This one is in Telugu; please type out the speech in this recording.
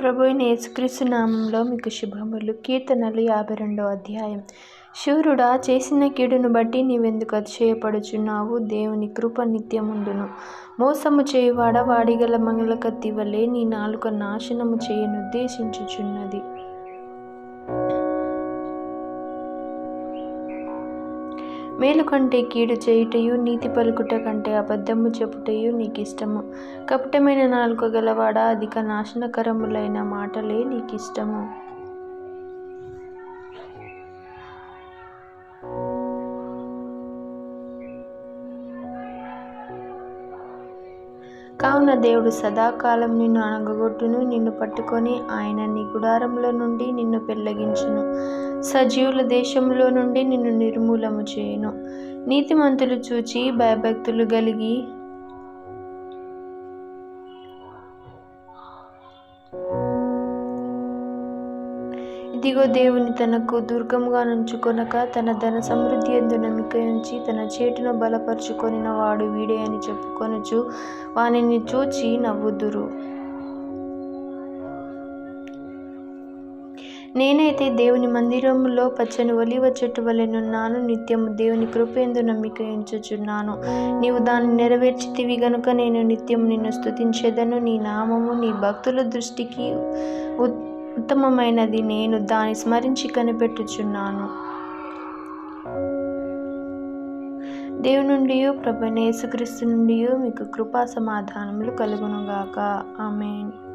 ప్రభు యేసుక్రీస్తు నామంలో మీకు శుభములు. కీర్తనలు యాభై రెండో అధ్యాయం. శూరుడా చేసిన కీడును బట్టి నీవెందుకు అతిశయపడుచున్నావు? దేవుని కృప నిత్యముండును. మోసము చేయువాడ వాడిగల మంగళకత్తి వలె నీ నాలుక నాశనము చేయనుద్దేశించుచున్నది మేలు కంటే కీడు చేయుటయు నీతి పలుకుట కంటే అబద్ధము చెప్పుటయు నీకిష్టము. కపటమైన నాలుక గలవాడ అధిక నాశనకరములైన మాటలే నీకు ఇష్టము కావున దేవుడు సదాకాలం నిన్ను అనగగొట్టును నిన్ను పట్టుకొని ఆయన నీ గుడారంలో నుండి నిన్ను పెళ్ళగించును సజీవుల దేశంలో నుండి నిన్ను నిర్మూలము చేయును. నీతిమంతులు చూచి భయభక్తులు కలిగి ఇదిగో దేవుని తనకు దుర్గముగా నుంచుకొనక తన ధన సమృద్ధి ఎందు నమ్మిక ఉంచి తన చేటును బలపరుచుకొనిన వాడు వీడే అని చెప్పుకొనుచు వానిని చూచి నవ్వుదురు. నేనైతే దేవుని మందిరంలో పచ్చని ఒలివ చెట్టు వలెనున్నాను నిత్యము దేవుని కృపేందు నమ్మిక ఉంచుచున్నాను నీవు దాన్ని నెరవేర్చితివి గనుక నేను నిత్యం నిన్ను స్తుతించేదను. నీ నామము నీ భక్తుల దృష్టికి ఉత్తమమైనది నేను దాన్ని స్మరించి కనిపెట్టుచున్నాను. దేవుని నుండి ప్రభు యేసుక్రీస్తు నుండి మీకు కృపా సమాధానములు కలుగునుగాక. ఆమెన్.